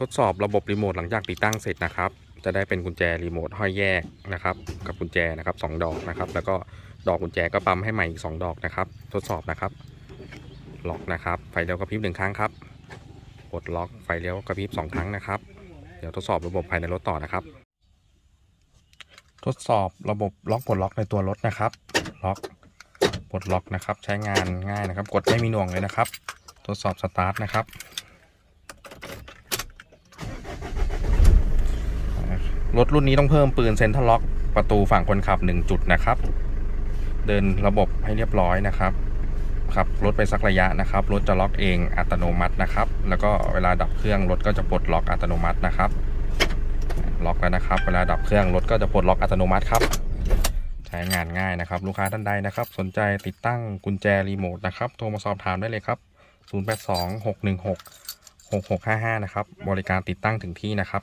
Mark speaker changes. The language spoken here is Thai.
Speaker 1: ทดสอบระบบรีโมทหลังจากติดตั้งเสร็จนะครับ จะได้เป็นกุญแจรีโมทห้อยแยกนะครับ กับกุญแจนะครับสองดอกนะครับ แล้วก็ดอกกุญแจก็ปั๊มให้ใหม่อีกสองดอกนะครับ ทดสอบนะครับ ล็อกนะครับ ไฟเลี้ยวกระพริบหนึ่งครั้งครับกดล็อกไฟเลี้ยวกระพริบสองครั้งนะครับ เดี๋ยวทดสอบระบบภายในรถต่อนะครับ ทดสอบระบบล็อกปลดล็อกในตัวรถนะครับ ล็อกปลดล็อกนะครับ ใช้งานง่ายนะครับ กดไม่มีหน่วงเลยนะครับ ทดสอบสตาร์ทนะครับ รถรุ่นนี้ต้องเพิ่มปืนเซ็นทรัลล็อกประตูฝั่งคนขับ 1 จุดนะครับ เดินระบบให้เรียบร้อยนะครับขับรถไปสักระยะนะครับรถจะล็อกเองอัตโนมัตินะครับ แล้วก็เวลาดับเครื่องรถก็จะปลดล็อกอัตโนมัตินะครับ ล็อกแล้วนะครับ เวลาดับเครื่องรถก็จะปลดล็อกอัตโนมัติครับ ใช้งานง่ายนะครับ ลูกค้าท่านใดนะครับ สนใจติดตั้งกุญแจรีโมทนะครับโทรมาสอบถามได้เลยครับ 082 616 6655 นะครับบริการติดตั้งถึงที่นะครับ